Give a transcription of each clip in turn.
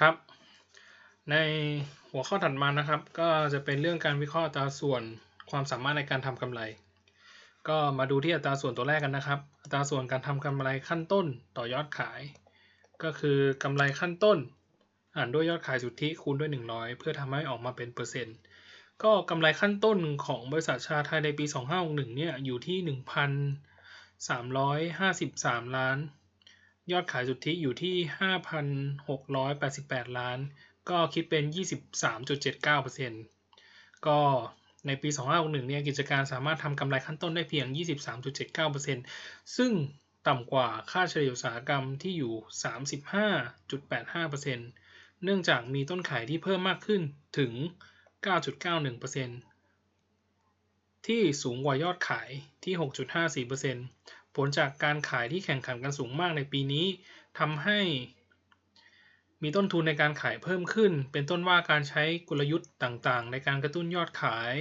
ครับ ในหัวข้อถัดมานะครับ ก็จะเป็นเรื่องการวิเคราะห์อัตราส่วนความสามารถในการทำกำไร ก็มาดูที่อัตราส่วนตัวแรกกันนะครับ อัตราส่วนการทำกำไรขั้นต้นต่อยอดขาย ก็คือกำไรขั้นต้นหารด้วยยอดขายสุทธิคูณด้วย 100 เพื่อทำให้ออกมาเป็นเปอร์เซ็นต์ก็กำไรขั้นต้นของบริษัทชาไทยในปี 2561เนี่ยอยู่ที่ 1,353 ล้าน ยอดขายสุทธิอยู่ที่ 5,688 ล้าน ก็คิดเป็น 23.79%ก็ในปี 2561 เนี่ย กิจการสามารถทำกำไรขั้นต้นได้เพียง 23.79%ซึ่งต่ำกว่าค่าเฉลี่ยอุตสาหกรรมที่อยู่ 35.85%เนื่องจากมีต้นขายที่เพิ่มมากขึ้นถึง 9.91%ที่สูงกว่ายอดขายที่ 6.54%เผลจากการขายที่แข่งขันกันสูงมากในปีนี้ทำให้มีต้นทุนในการขายเพิ่มขึ้น เป็นต้นว่าการใช้กลยุทธ์ต่างๆ ในการกระตุ้นยอดขาย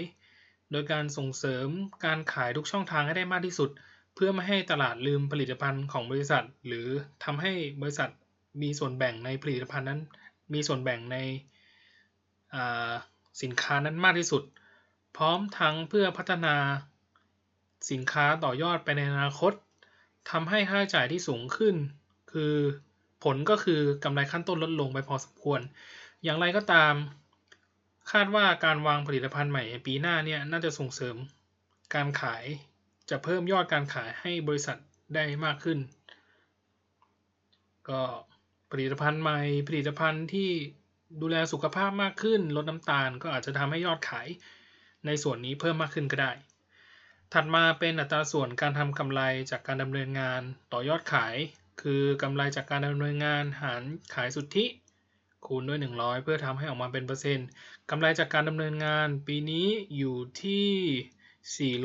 โดยการส่งเสริมการขายทุกช่องทางให้ได้มากที่สุด เพื่อไม่ให้ตลาดลืมผลิตภัณฑ์ของบริษัท หรือทำให้บริษัทมีส่วนแบ่งในผลิตภัณฑ์นั้น มีส่วนแบ่งในสินค้านั้นมากที่สุด พร้อมทั้งเพื่อพัฒนาสินค้าต่อยอดไปในอนาคต ทำให้ค่าใช้จ่ายที่สูงขึ้น คือผลก็คือกำไรขั้นต้นลดลงไปพอสมควร อย่างไรก็ตาม คาดว่าการวางผลิตภัณฑ์ใหม่ในปีหน้าเนี่ยน่าจะส่งเสริมการขายจะเพิ่มยอดการขายให้บริษัทได้มากขึ้น ก็ผลิตภัณฑ์ใหม่ผลิตภัณฑ์ที่ดูแลสุขภาพมากขึ้น ลดน้ำตาลก็อาจจะทำให้ยอดขายในส่วนนี้เพิ่มมากขึ้นก็ได้ ถัดมาเป็นอัตราส่วนการทำกำไรจากการดำเนินงานต่อยอดขาย คือกำไรจากการดำเนินงานหารขายสุทธิคูณด้วย 100 เพื่อทำให้ออกมาเป็นเปอร์เซ็นต์กำไรจากการดำเนินงานปีนี้อยู่ที่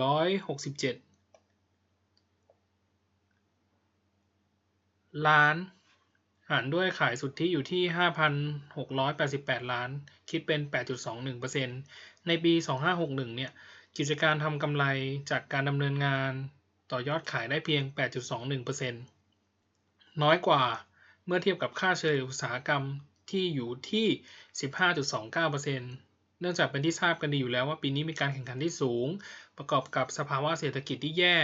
467 ล้าน หารด้วยขายสุทธิอยู่ที่ 5,688 ล้าน คิดเป็น 8.21%ในปี 2561 เนี่ย กิจการทำกำไรจากการดำเนินงานต่อยอดขายได้เพียง 8.21%น้อยกว่าเมื่อเทียบกับค่าเฉลี่ยอุตสาหกรรมที่อยู่ที่ 15.29%เนื่องจากเป็นที่ทราบกันดีอยู่แล้วว่าปีนี้มีการแข่งขันที่สูง ประกอบกับสภาวะเศรษฐกิจที่แย่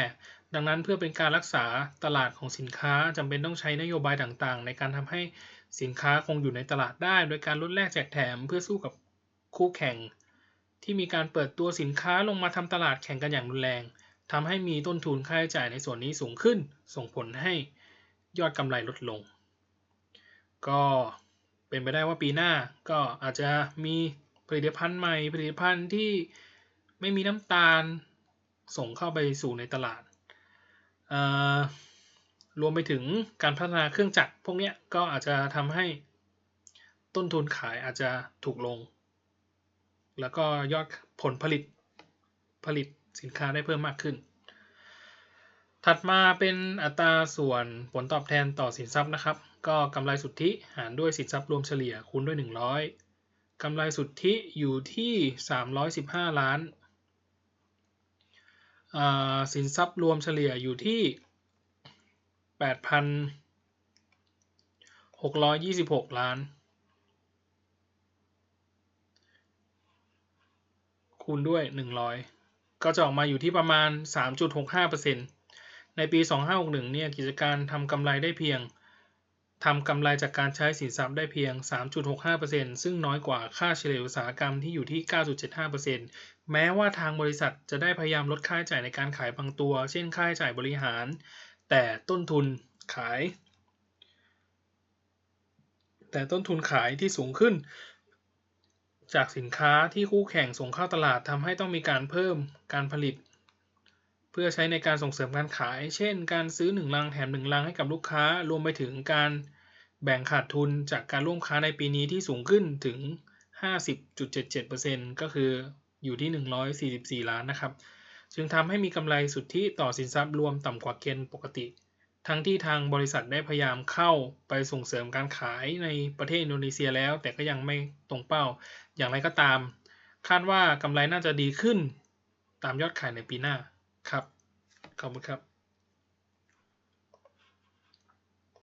ดังนั้นเพื่อเป็นการรักษาตลาดของสินค้าจำเป็นต้องใช้นโยบายต่างๆ ในการทำให้สินค้าคงอยู่ในตลาดได้ โดยการลดแลกแจกแถมเพื่อสู้กับคู่แข่ง ที่มีการเปิดตัวสินค้าลงมาทำตลาดแข่งกันอย่างรุนแรงทำให้มีต้นทุนค่าใช้จ่ายในส่วนนี้สูงขึ้น ส่งผลให้ยอดกำไรลดลง ก็เป็นไปได้ว่าปีหน้าก็อาจจะมีผลิตภัณฑ์ใหม่ ผลิตภัณฑ์ที่ไม่มีน้ำตาลส่งเข้าไปสู่ในตลาด รวมไปถึงการพัฒนาเครื่องจักรพวกนี้ก็อาจจะทำให้ต้นทุนขายอาจจะถูกลง แล้วก็ยอดผลผลิตผลิตสินค้าได้เพิ่มมากขึ้น ถัดมาเป็นอัตราส่วนผลตอบแทนต่อสินทรัพย์นะครับ ก็กำไรสุทธิหารด้วยสินทรัพย์รวมเฉลี่ยคูณด้วย 100 กำไรสุทธิอยู่ที่ 315 ล้านสินทรัพย์รวมเฉลี่ยอยู่ที่ 8,626 ล้าน คูณด้วย 100 ก็จะออกมาอยู่ที่ประมาณ 3.65%ในปี 2561 เนี่ยกิจการทำกำไรได้เพียงทำกำไรจากการใช้สินทรัพย์ได้เพียง 3.65%ซึ่งน้อยกว่าค่าเฉลี่ยอุตสาหกรรมที่อยู่ที่ 9.75%แม้ว่าทางบริษัทจะได้พยายามลดค่าใช้จ่ายในการขายบางตัว เช่นค่าใช้จ่ายบริหาร แต่ต้นทุนขาย แต่ต้นทุนขายที่สูงขึ้น จากสินค้าที่คู่แข่งส่งเข้าตลาดทำให้ต้องมีการเพิ่มการผลิต เพื่อใช้ในการส่งเสริมการขาย เช่น การซื้อ 1 ลังแถม 1 ลังให้กับลูกค้า รวมไปถึงการแบ่งขาดทุนจากการร่วมค้าในปีนี้ที่สูงขึ้นถึง 50.77%ก็คืออยู่ที่ 144 ล้านนะครับ จึงทำให้มีกำไรสุทธิต่อสินทรัพย์รวมต่ำกว่าเกณฑ์ปกติ ทั้งที่ทางบริษัทได้พยายามเข้าไปส่งเสริมการขายในประเทศอินโดนีเซียแล้ว แต่ก็ยังไม่ตรงเป้า อย่างไรก็ตาม คาดว่ากำไรน่าจะดีขึ้นตามยอดขายในปีหน้าครับ ขอบคุณครับ